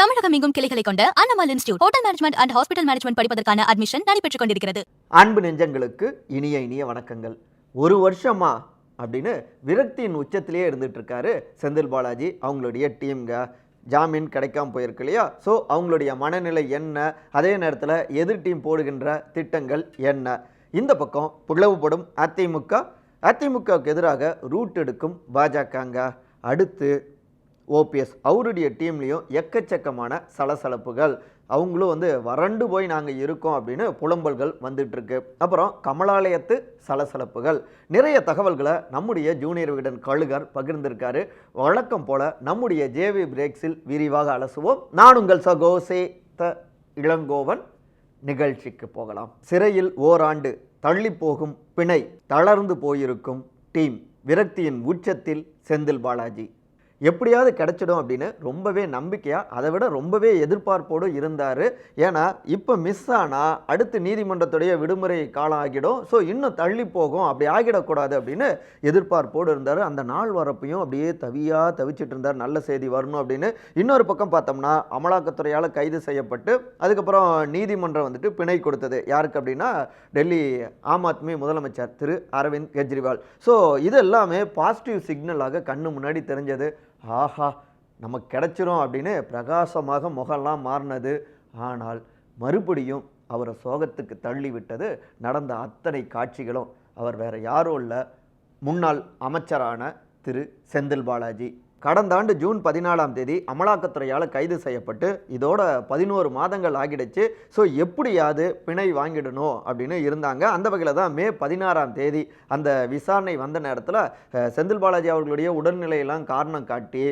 தமிழகம் எங்கும் கிளைகளை கொண்ட Annamalai institute hotel management and hospital management படிப்பதற்கான அட்மிஷன் நடைபெற்றுக் கொண்டிருக்கிறது. அன்பு நெஞ்சங்களுக்கு இனிய இனிய வணக்கங்கள். ஒரு வருஷமா அப்படின்னு விரக்தியின் உச்சத்திலேயே இருந்துட்டு இருக்காரு செந்தில் பாலாஜி அவங்களுடைய டீம்ங்க. ஜாமீன் கிடைக்காம போயிருக்கு இல்லையா? ஸோ அவங்களுடைய மனநிலை என்ன? அதே நேரத்தில் எதிர் டீம் போடுகின்ற திட்டங்கள் என்ன? இந்த பக்கம் பிளவுபடும் அதிமுக. அதிமுகவுக்கு எதிராக ரூட் எடுக்கும் பாஜகங்க. அடுத்து ஓபிஎஸ் அவருடைய டீம்லேயும் எக்கச்சக்கமான சலசலப்புகள். அவங்களும் வந்து வறண்டு போய் நாங்கள் இருக்கோம் அப்படின்னு புலம்பல்கள் வந்துட்டுருக்கு. அப்புறம் கமலாலயத்து சலசலப்புகள். நிறைய தகவல்களை நம்முடைய ஜூனியர் விகடன் கழுகர் பகிர்ந்திருக்காரு. வழக்கம் போல நம்முடைய ஜேவி பிரேக்ஸில் விரிவாக அலசுவோம். நான் உங்கள் சகோசே த இளங்கோவன். நிகழ்ச்சிக்கு போகலாம். சிறையில் ஓராண்டு தள்ளி போகும் பிணை தளர்ந்து போயிருக்கும் டீம். விரக்தியின் உச்சத்தில் செந்தில் பாலாஜி. எப்படியாவது கிடைச்சிடும் அப்படின்னு ரொம்பவே நம்பிக்கையாக அதை விட ரொம்பவே எதிர்பார்ப்போடு இருந்தார். ஏன்னா இப்போ மிஸ் ஆனால் அடுத்து நீதிமன்றத்துடைய விடுமுறை காலம் ஆகிடும். ஸோ இன்னும் தள்ளி போகும். அப்படி ஆகிடக்கூடாது அப்படின்னு எதிர்பார்ப்போடு இருந்தார். அந்த நாள் வரப்பையும் அப்படியே தவியாக தவிச்சிட்டு இருந்தார். நல்ல செய்தி வரணும் அப்படின்னு இன்னொரு பக்கம் பார்த்தோம்னா அமலாக்கத்துறையால் கைது செய்யப்பட்டு அதுக்கப்புறம் நீதிமன்றம் வந்துட்டு பிணை கொடுத்தது. யாருக்கு அப்படின்னா டெல்லி ஆம் ஆத்மி முதலமைச்சர் திரு அரவிந்த் கெஜ்ரிவால். ஸோ இது எல்லாமே பாசிட்டிவ் சிக்னலாக கண்ணு முன்னாடி தெரிஞ்சது. ஆஹா நமக்கு கிடச்சிரும் அப்படின்னு பிரகாசமாக முகம்லாம் மாறினது. ஆனால் மறுபடியும் அவரை சோகத்துக்கு தள்ளிவிட்டது நடந்த அத்தனை காட்சிகளும். அவர் வேற யாரும் இல்லை. முன்னாள் அமைச்சரான திரு செந்தில் பாலாஜி. கடந்த ஆண்டு ஜூன் பதினாலாம் தேதி அமலாக்கத்துறையால் கைது செய்யப்பட்டு இதோட பதினோரு மாதங்கள் ஆகிடுச்சு. ஸோ எப்படியாவது பிணை வாங்கிடணும் அப்படின்னு இருந்தாங்க. அந்த வகையில் தான் மே பதினாறாம் தேதி அந்த விசாரணை வந்த நேரத்தில் செந்தில் பாலாஜி அவர்களுடைய உடல்நிலையெல்லாம் காரணம் காட்டி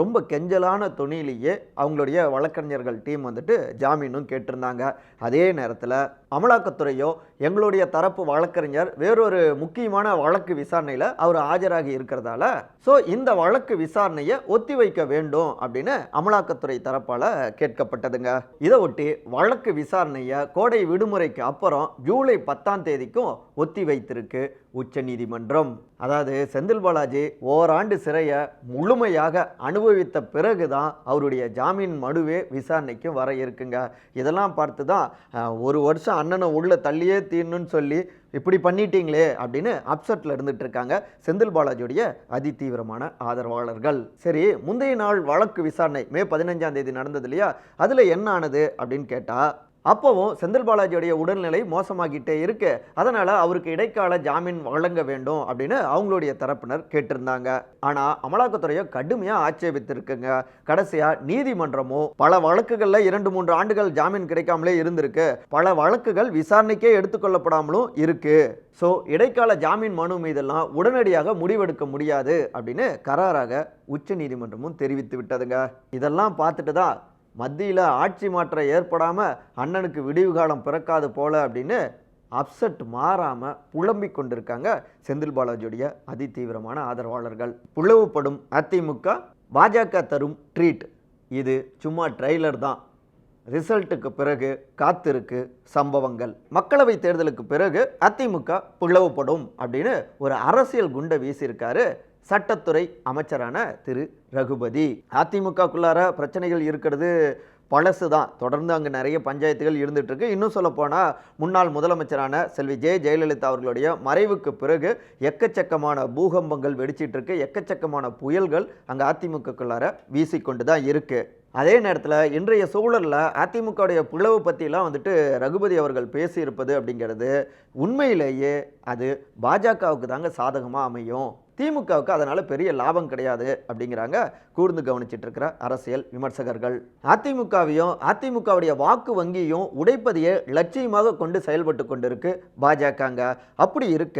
ரொம்ப கெஞ்சலான துணியிலேயே அவங்களுடைய வழக்கறிஞர்கள் டீம் வந்துட்டு ஜாமீனும் கேட்டிருந்தாங்க. அதே நேரத்தில் அமலாக்கத்துறையோ எங்களுடைய தரப்பு வழக்கறிஞர் வேறொரு முக்கியமான வழக்கு விசாரணையில் அவர் ஆஜராகி இருக்கிறதால ஸோ இந்த வழக்கு விசாரணை விசாரணையை ஒத்திவைக்க வேண்டும் அப்படின்னு அமலாக்கத்துறை தரப்பால் கேட்கப்பட்டதுங்க. இதை ஒட்டி வழக்கு விசாரணையை கோடை விடுமுறைக்கு அப்புறம் ஜூலை பத்தாம் தேதிக்கும் ஒத்தி வைத்திருக்கு உச்சநீதிமன்றம். அதாவது செந்தில் பாலாஜி ஓராண்டு சிறையை முழுமையாக அனுபவித்த பிறகு தான் அவருடைய ஜாமீன் மனுவே விசாரணைக்கு வர இருக்குங்க. இதெல்லாம் பார்த்து தான் ஒரு வருஷம் அண்ணனை உள்ள தள்ளியே தீரணும்னு சொல்லி இப்படி பண்ணிட்டீங்களே அப்படின்னு அப்செட்டில் இருந்துட்டு இருக்காங்க செந்தில் பாலாஜியுடைய அதிதீவிரமான ஆதரவாளர்கள். சரி முந்தைய நாள் வழக்கு விசாரணை மே பதினஞ்சாம் தேதி நடந்தது இல்லையா? அதில் என்ன ஆனது அப்படின்னு கேட்டால் அப்போவும் செந்தில் பாலாஜியுடைய உடல்நிலை மோசமாகிட்டே இருக்கு. அதனால் அவருக்கு இடைக்கால ஜாமீன் வழங்க வேண்டும் அப்படின்னு அவங்களுடைய தரப்பினர் கேட்டிருந்தாங்க. ஆனால் அமலாக்கத்துறையோ கடுமையாக ஆட்சேபித்திருக்குங்க. கடைசியாக நீதிமன்றமும் பல வழக்குகளில் இரண்டு மூன்று ஆண்டுகள் ஜாமீன் கிடைக்காமலே இருந்திருக்கு. பல வழக்குகள் விசாரணைக்கே எடுத்துக்கொள்ளப்படாமலும் இருக்கு. ஸோ இடைக்கால ஜாமீன் மனு மீதெல்லாம் உடனடியாக முடிவெடுக்க முடியாது அப்படின்னு கராராக உச்ச நீதிமன்றமும் தெரிவித்து விட்டதுங்க. இதெல்லாம் பார்த்துட்டு தான் மத்தியில் ஆட்சி மாற்றம் ஏற்படாமல் அண்ணனுக்கு விடிவு காலம் பிறக்காது போல அப்படின்னு அப்செட் மாறாமல் புலம்பிக் கொண்டிருக்காங்க செந்தில் பாலாஜியுடைய அதிதீவிரமான ஆதரவாளர்கள். புலவுப்படும் அதிமுக பாஜக தரும் ட்ரீட் இது சும்மா ட்ரெய்லர் தான். ரிசல்ட்டுக்கு பிறகு காத்திருக்கு சம்பவங்கள். மக்களவை தேர்தலுக்கு பிறகு அதிமுக பிளவுபடும் அப்படின்னு ஒரு அரசியல் குண்டை வீசியிருக்காரு சட்டத்துறை அமைச்சரான திரு. ரகுபதி. அதிமுகக்குள்ளார பிரச்சனைகள் இருக்கிறது. பழசு தான் தொடர்ந்து அங்கே நிறைய பஞ்சாயத்துகள் இருந்துகிட்ருக்கு இன்னும் சொல்லப்போனால் முன்னாள் முதலமைச்சரான செல்வி ஜெய ஜெயலலிதா அவர்களுடைய மறைவுக்கு பிறகு எக்கச்சக்கமான பூகம்பங்கள் வெடிச்சிட்ருக்கு எக்கச்சக்கமான புயல்கள் அங்கே அதிமுகக்குள்ளார வீசிக்கொண்டு தான் இருக்குது அதே நேரத்தில் இன்றைய சூழலில் அதிமுகவுடைய பிளவு பற்றிலாம் வந்துட்டு ரகுபதி அவர்கள் பேசியிருப்பது அப்படிங்கிறது உண்மையிலேயே அது பாஜகவுக்கு தாங்க சாதகமாக அமையும். திமுகவுக்கு அதனால் பெரிய லாபம் கிடையாது அப்படிங்கிறாங்க. கூர்ந்து கவனிச்சிட்டு இருக்கிற அரசியல் விமர்சகர்கள். அதிமுகவையும் அதிமுகவுடைய வாக்கு வங்கியும் உடைப்பதையே லட்சியமாக கொண்டு செயல்பட்டு கொண்டிருக்கு பாஜகங்க. அப்படி இருக்க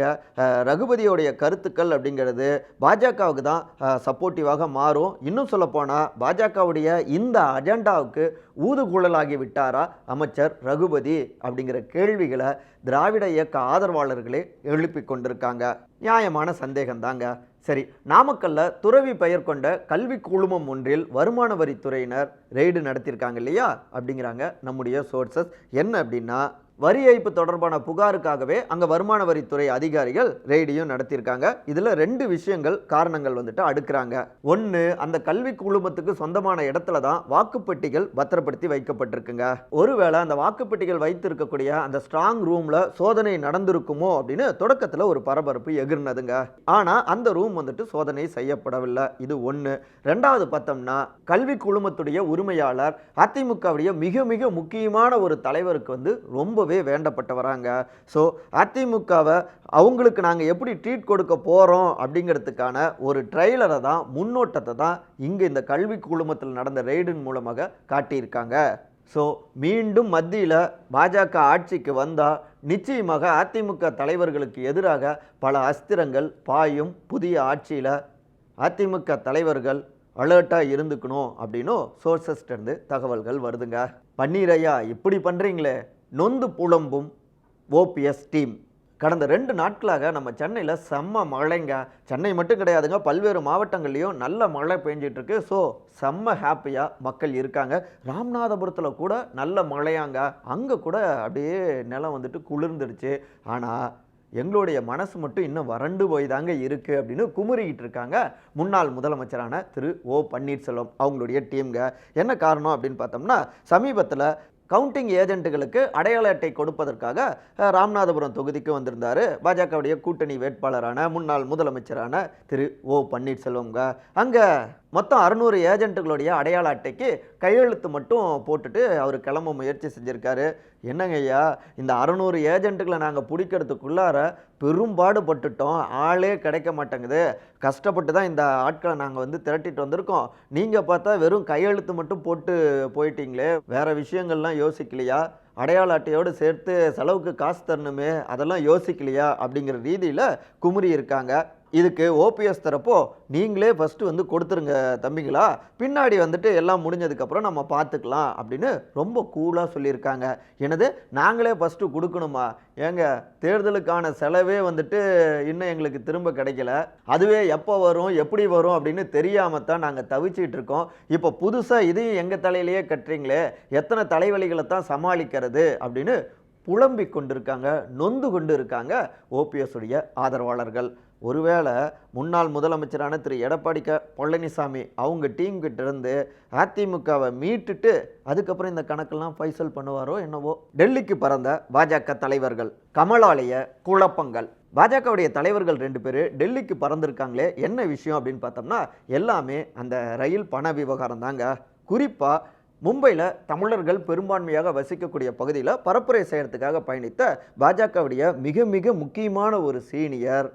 ரகுபதியோடைய கருத்துக்கள் அப்படிங்கிறது பாஜகவுக்கு தான் சப்போர்ட்டிவாக மாறும். இன்னும் சொல்லப்போனால் பாஜகவுடைய இந்த அஜெண்டாவுக்கு ஊதுகுழலாகி விட்டாரா அமைச்சர் ரகுபதி அப்படிங்கிற கேள்விகளை திராவிட இயக்க ஆதரவாளர்களே எழுப்பி கொண்டிருக்காங்க. நியாயமான சந்தேகம்தாங்க. சரி நாமக்கல்ல துறவி பெயர் கொண்ட கல்வி குழுமம் ஒன்றில் வருமான வரித்துறையினர் ரெய்டு நடத்தியிருக்காங்க இல்லையா? அப்படிங்கிறாங்க நம்முடைய சோர்சஸ் என்ன அப்படின்னா வரி ஏய்ப்பு தொடர்பான புகாருக்காகவே அங்கே வருமான வரித்துறை அதிகாரிகள் ரெய்டியும் நடத்தியிருக்காங்க. இதில் ரெண்டு விஷயங்கள் காரணங்கள் வந்துட்டு அடுக்குறாங்க. ஒன்று அந்த கல்வி குழுமத்துக்கு சொந்தமான இடத்துல தான் வாக்குப்பெட்டிகள் பத்திரப்படுத்தி வைக்கப்பட்டிருக்குங்க. ஒருவேளை அந்த வாக்குப்பெட்டிகள் வைத்திருக்கக்கூடிய அந்த ஸ்ட்ராங் ரூமில் சோதனை நடந்திருக்குமோ அப்படின்னு தொடக்கத்தில் ஒரு பரபரப்பு எகிர்னதுங்க. ஆனால் அந்த ரூம் வந்துட்டு சோதனை செய்யப்படவில்லை. இது ஒன்று ரெண்டாவது பார்த்தோம்னா கல்வி குழுமத்துடைய உரிமையாளர் அதிமுகவுடைய மிக மிக முக்கியமான ஒரு தலைவருக்கு வந்து ரொம்ப ரொம்பவே வேண்டப்பட்டவராங்க. ஸோ அதிமுகவை அவங்களுக்கு நாங்கள் எப்படி ட்ரீட் கொடுக்க போகிறோம் அப்படிங்கிறதுக்கான ஒரு ட்ரெய்லரை தான் முன்னோட்டத்தை தான் இங்கே இந்த கல்வி குழுமத்தில் நடந்த ரெய்டின் மூலமாக காட்டியிருக்காங்க. ஸோ மீண்டும் மத்தியில் பாஜக ஆட்சிக்கு வந்தால் நிச்சயமாக அதிமுக தலைவர்களுக்கு எதிராக பல அஸ்திரங்கள் பாயும் புதிய ஆட்சியில் அதிமுக தலைவர்கள் அலர்ட்டாக இருந்துக்கணும் அப்படின்னும் சோர்சஸ்டேருந்து தகவல்கள் வருதுங்க. பன்னீரையா இப்படி பண்ணுறீங்களே நொந்து புலம்பும் ஓபிஎஸ் டீம். கடந்த ரெண்டு நாட்களாக நம்ம சென்னையில் செம்ம மழைங்க. சென்னை மட்டும் கிடையாதுங்க பல்வேறு மாவட்டங்கள்லேயும் நல்ல மழை பெஞ்சிட்ருக்கு. ஸோ செம்ம ஹாப்பியாக மக்கள் இருக்காங்க. ராமநாதபுரத்தில் கூட நல்ல மழையாங்க. அங்கே கூட அப்படியே நிலம் வந்துட்டு குளிர்ந்துடுச்சு. ஆனால் எங்களுடைய மனசு மட்டும் இன்னும் வறண்டு போய் தாங்க இருக்குது அப்படின்னு குமுறிக்கிட்டு இருக்காங்க. முன்னாள் முதலமைச்சரான திரு ஓ பன்னீர்செல்வம் அவங்களுடைய டீம்ங்க. என்ன காரணம் அப்படின்னு பார்த்தோம்னா சமீபத்தில் கவுண்டிங் ஏஜென்ட்டுகளுக்கு அடையாள அட்டை கொடுப்பதற்காக ராமநாதபுரம் தொகுதிக்கு வந்திருந்தார். பாஜகவுடைய கூட்டணி வேட்பாளரான முன்னாள் முதலமைச்சரான திரு ஓ பன்னீர்செல்வம்ங்க. அங்கே மொத்தம் அறுநூறு ஏஜென்ட்டுகளுடைய அடையாள அட்டைக்கு கையெழுத்து மட்டும் போட்டுட்டு அவர் கிளம்ப முயற்சி செஞ்சுருக்காரு. என்னங்க ஐயா இந்த அறநூறு ஏஜென்ட்டுகளை நாங்கள் பிடிக்கிறதுக்குள்ளார பெரும்பாடுபட்டுட்டோம். ஆளே கிடைக்க மாட்டேங்குது. கஷ்டப்பட்டு தான் இந்த ஆட்களை நாங்கள் வந்து திரட்டிட்டு வந்திருக்கோம். நீங்கள் பார்த்தா வெறும் கையெழுத்து மட்டும் போட்டு போயிட்டீங்களே. வேறு விஷயங்கள்லாம் யோசிக்கலையா? அடையாள அட்டையோடு சேர்த்து செலவுக்கு காசு தரணுமே அதெல்லாம் யோசிக்கலையா? அப்படிங்கிற ரீதியில் குமுறி இருக்காங்க. இதுக்கு ஓபிஎஸ் தரப்போ நீங்களே ஃபஸ்ட்டு வந்து கொடுத்துருங்க தம்பிங்களா. பின்னாடி வந்துட்டு எல்லாம் முடிஞ்சதுக்கப்புறம் நம்ம பார்த்துக்கலாம் அப்படின்னு ரொம்ப கூலாக சொல்லியிருக்காங்க. எனது நாங்களே ஃபஸ்ட்டு கொடுக்கணுமா? ஏங்க தேர்தலுக்கான செலவே வந்துட்டு இன்னும் எங்களுக்கு திரும்ப கிடைக்கல. அதுவே எப்போ வரும் எப்படி வரும் அப்படின்னு தெரியாமல் தான் நாங்கள் தவிச்சிட்டு இருக்கோம். இப்போ புதுசாக இதையும் எங்கள் தலையிலேயே கட்டுறீங்களே? எத்தனை தலைவலிகளை தான் சமாளிக்கிறது அப்படின்னு புலம்பிக் கொண்டிருக்காங்க நொந்து கொண்டு இருக்காங்க ஓபிஎஸ் உடைய ஆதரவாளர்கள். ஒருவேளை முன்னாள் முதலமைச்சரான திரு. எடப்பாடி க பழனிசாமி அவங்க டீம் இருந்து அதிமுகவை மீட்டுட்டு அதுக்கப்புறம் இந்த கணக்கெல்லாம் ஃபைசல் பண்ணுவாரோ என்னவோ? டெல்லிக்கு பறந்த பாஜக தலைவர்கள் கமலாலய குழப்பங்கள். பாஜகவுடைய தலைவர்கள் ரெண்டு பேர் டெல்லிக்கு பறந்துருக்காங்களே என்ன விஷயம் அப்படின்னு பார்த்தோம்னா எல்லாமே அந்த ரயில் பண விவகாரம் தாங்க. குறிப்பாக மும்பையில் தமிழர்கள் பெரும்பான்மையாக வசிக்கக்கூடிய பகுதியில் பரப்புரை செய்கிறதுக்காக பயணித்த பாஜகவுடைய மிக மிக முக்கியமான ஒரு சீனியர்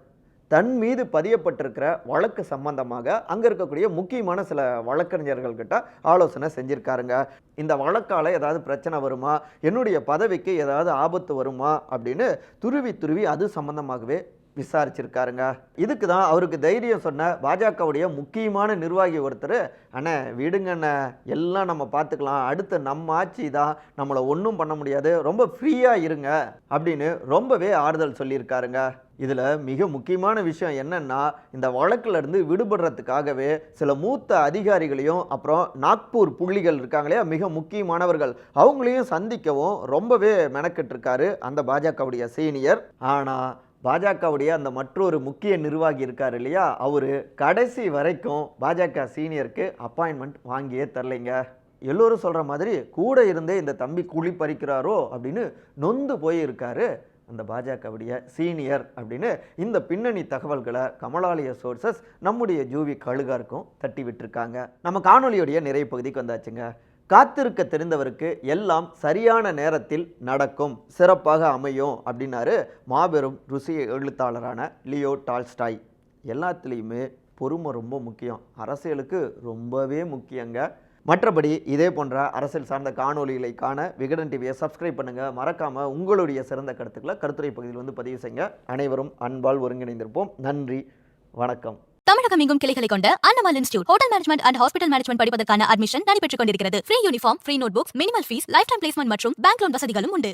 தன் மீது பதியப்பட்டிருக்கிற வழக்கு சம்பந்தமாக அங்கே இருக்கக்கூடிய முக்கியமான சில வழக்கறிஞர்கள்கிட்ட ஆலோசனை செஞ்சுருக்காருங்க. இந்த வழக்கால் ஏதாவது பிரச்சனை வருமா? என்னுடைய பதவிக்கு ஏதாவது ஆபத்து வருமா? அப்படின்னு துருவி துருவி அது சம்பந்தமாகவே விசாரிச்சிருக்காருங்க. இதுக்கு தான் அவருக்கு தைரியம் சொன்ன பாஜகவுடைய முக்கியமான நிர்வாகி ஒருத்தர் அண்ணே விடுங்கண்ணே எல்லாம் நம்ம பார்த்துக்கலாம். அடுத்து நம்ம ஆட்சி தான். நம்மளை ஒன்றும் பண்ண முடியாது. ரொம்ப ஃப்ரீயாக இருங்க. அப்படின்னு ரொம்பவே ஆறுதல் சொல்லியிருக்காருங்க. இதில் மிக முக்கியமான விஷயம் என்னன்னா இந்த வழக்கிலிருந்து விடுபடுறதுக்காகவே சில மூத்த அதிகாரிகளையும் அப்புறம் நாக்பூர் புள்ளிகள் இருக்காங்களே மிக முக்கியமானவர்கள் அவங்களையும் சந்திக்கவும் ரொம்பவே மெனக்கெட்டிருக்காரு அந்த பாஜகவுடைய சீனியர். ஆனால் பாஜகவுடைய அந்த மற்றொரு முக்கிய நிர்வாகி இருக்கார் இல்லையா அவர் கடைசி வரைக்கும் பாஜக சீனியருக்கு அப்பாயின்மெண்ட் வாங்கியே தரலைங்க. எல்லோரும் சொல்கிற மாதிரி கூட இருந்தே இந்த தம்பி குழி பறிக்கிறாரோ அப்படின்னு நொந்து போயிருக்காரு. அந்த பாஜகவுடைய சீனியர் அப்படின்னு இந்த பின்னணி தகவல்களை கமலாலய சோர்சஸ் நம்முடைய ஜூவி கழுகாருக்கும் தட்டி விட்டுருக்காங்க. நம்ம காணொளியுடைய நிறைய பகுதிக்கு வந்தாச்சுங்க. காத்திருக்க தெரிந்தவருக்கு எல்லாம் சரியான நேரத்தில் நடக்கும் சிறப்பாக அமையும் அப்படின்னாரு மாபெரும் ருசி எழுத்தாளரான லியோ டால்ஸ்டாய். எல்லாத்துலேயுமே பொறுமை ரொம்ப முக்கியம். அரசியலுக்கு ரொம்பவே முக்கியங்க. மற்றபடி இதே போன்ற அரசியல் சார்ந்த காணொலிகளை காண விகடன் டிவியை சப்ஸ்கிரைப் பண்ணுங்கள் மறக்காமல் உங்களுடைய சிறந்த கருத்துக்களை கருத்துரை பகுதியில் வந்து பதிவு செய்யுங்க. அனைவரும் அன்பால் ஒருங்கிணைந்திருப்போம். நன்றி. வணக்கம். தமிழகம் எங்கும் கிளைகளை கொண்ட Annamalai institute hotel management and hospital management படிப்பதற்கான அட்மிஷன் நடைபெற்றுக் கொண்டிருக்கிறது. Free uniform free notebooks minimal fees lifetime placement மற்றும் பேங்க் லோன் வசதிகளும் உண்டு.